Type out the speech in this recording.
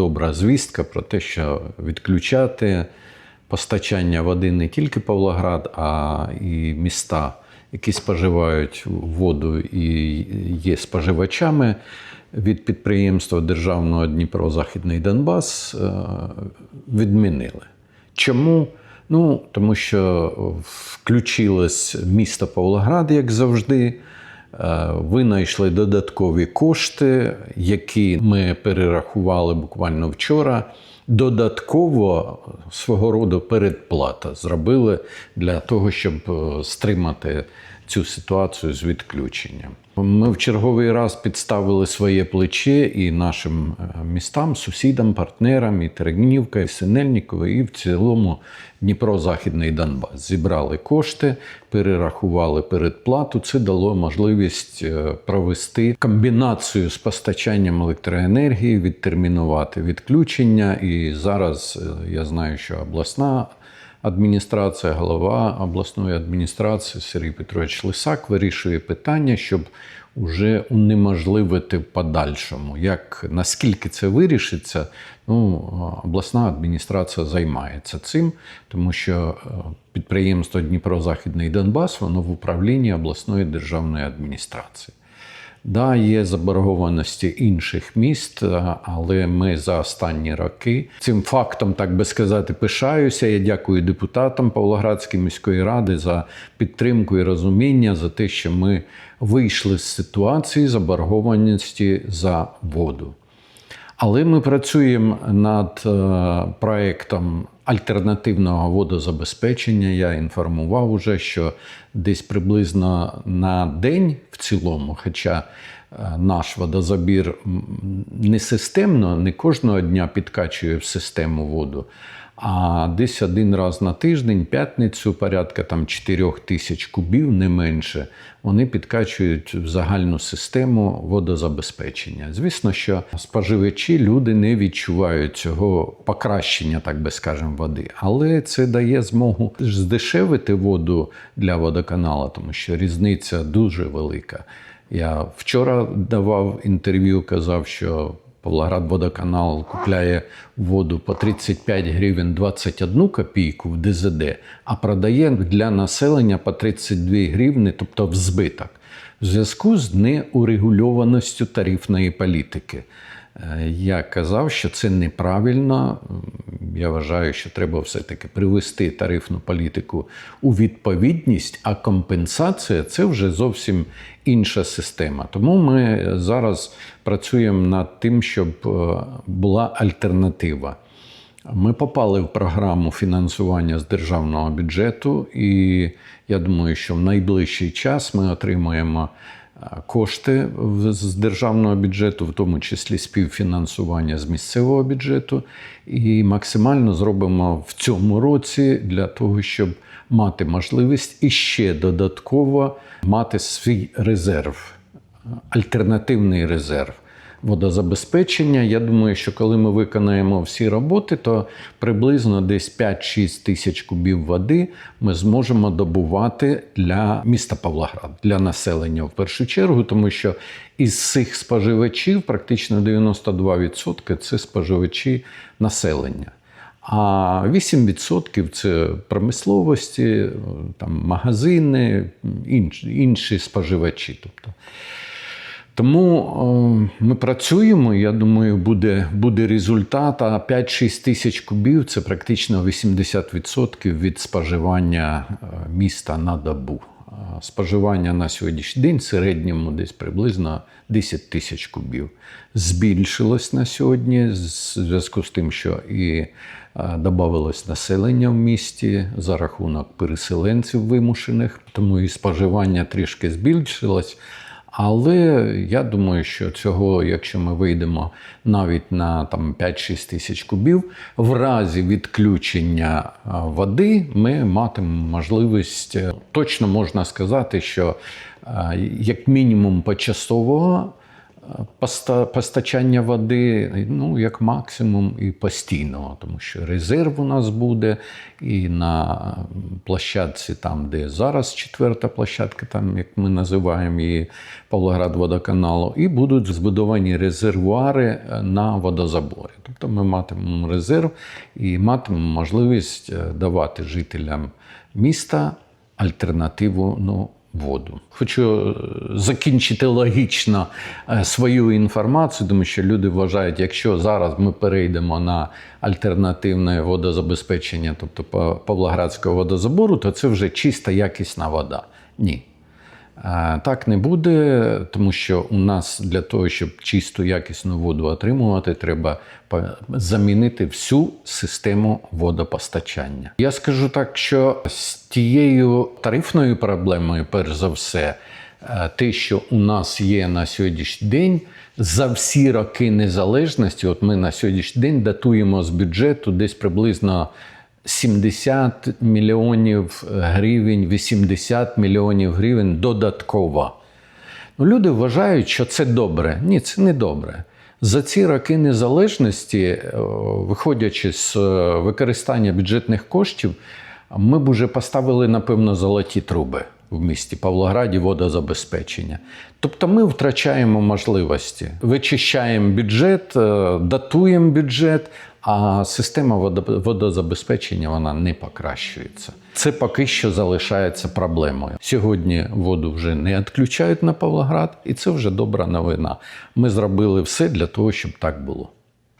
добра звістка про те, що відключати постачання води не тільки Павлоград, а і міста, які споживають воду і є споживачами від підприємства Державного Дніпро-Західний Донбас, е, відмінили. Чому? Ну, тому що включилось місто Павлоград, як завжди. Е, Винайшли додаткові кошти, які ми перерахували буквально вчора. Додатково свого роду передплата зробили для того, щоб е, стримати цю ситуацію з відключенням. Ми в черговий раз підставили своє плече і нашим е, містам, сусідам, партнерам, і Терегнівка, і Синельніково, і в цілому Дніпро-Західний Донбас. Зібрали кошти, перерахували передплату. Це дало можливість е, провести комбінацію з постачанням електроенергії, відтермінувати відключення. І зараз е, я знаю, що обласна адміністрація, голова обласної адміністрації Сергій Петрович Лисак вирішує питання, щоб уже унеможливити в подальшому. Як наскільки це вирішиться, ну обласна адміністрація займається цим, тому що е, підприємство Дніпро-Західний Донбас воно в управлінні обласної державної адміністрації. Да, є заборгованості інших міст, е, але ми за останні роки цим фактом, так би сказати, пишаюся. Я дякую депутатам Павлоградської міської ради за підтримку і розуміння за те, що ми вийшли з ситуації заборгованості за воду. Але ми працюємо над е, проектом альтернативного водозабезпечення. Я інформував уже, що десь приблизно на день в цілому, хоча е, наш водозабір не системно, не кожного дня підкачує в систему воду. А десь один раз на тиждень, п'ятницю, порядка там 4 тисяч кубів, не менше, вони підкачують в загальну систему водозабезпечення. Звісно, що споживачі, люди не відчувають цього покращення, так би скажемо, води. Але це дає змогу здешевити воду для водоканалу, тому що різниця дуже велика. Я вчора давав інтерв'ю, казав, що Павлоград-Водоканал купляє воду по 35 гривень 21 копійку в ДЗД, а продає для населення по 32 гривні, тобто в збиток, в зв'язку з неурегульованістю тарифної політики. Е, Я казав, що це неправильно. Я вважаю, що треба все-таки привести тарифну політику у відповідність, а компенсація це вже зовсім інша система. Тому ми зараз працюємо над тим, щоб е, була альтернатива. Ми попали в програму фінансування з державного бюджету, і я думаю, що в найближчий час ми отримаємо кошти в- з державного бюджету, в тому числі співфінансування з місцевого бюджету, і максимально зробимо в цьому році для того, щоб мати можливість іще додатково мати свій резерв, альтернативний резерв водозабезпечення. Я думаю, що коли ми виконаємо всі роботи, то приблизно десь 5-6 тисяч кубів води ми зможемо добувати для міста Павлоград, для населення в першу чергу, тому що із цих споживачів практично 92% це споживачі населення. А 8% це промисловості, там, магазини, інші, споживачі. Тобто. Тому е, ми працюємо. Я думаю, буде, буде результат. А 5-6 тисяч кубів це практично 80% від споживання е, міста на добу. Споживання на сьогоднішній день в середньому десь приблизно 10 тисяч кубів. Збільшилось на сьогодні в зв'язку з тим, що і е, додавалось населення в місті за рахунок переселенців вимушених, тому і споживання трішки збільшилось. Але я думаю, що цього, якщо ми вийдемо навіть на там 5-6 тисяч кубів, в разі відключення води ми матимемо можливість е, точно можна сказати, що як мінімум почасового постачання води, ну, як максимум, і постійного, тому що резерв у нас буде і на площадці, там, де зараз четверта площадка, там, як ми називаємо її Павлоград водоканалу, і будуть збудовані резервуари е, на водозаборі. Тобто ми матимемо резерв і матимемо можливість е, давати жителям міста альтернативу ну, воду. Хочу е, закінчити логічно е, свою інформацію, тому що люди вважають, якщо зараз ми перейдемо на альтернативне водозабезпечення, тобто Па- Павлоградського водозабору, то це вже чиста якісна вода. Ні. Так не буде, тому що у нас для того, щоб чисту якісну воду отримувати, треба замінити всю систему водопостачання. Я скажу так, що з тією тарифною проблемою, перш за все, е, те, що у нас є на сьогоднішній день, за всі роки незалежності, от ми на сьогоднішній день датуємо з бюджету десь приблизно 70 мільйонів гривень, 80 мільйонів гривень додатково. Ну, люди вважають, що це добре. Ні, це не добре. За ці роки незалежності, е, виходячи з е, використання бюджетних коштів, ми б уже поставили, напевно, золоті труби в місті Павлограді водозабезпечення. Тобто ми втрачаємо можливості, вичищаємо бюджет, е, датуємо бюджет, а система водо- водозабезпечення вона не покращується. Це поки що залишається проблемою. Сьогодні воду вже не відключають на Павлоград, і це вже добра новина. Ми зробили все для того, щоб так було.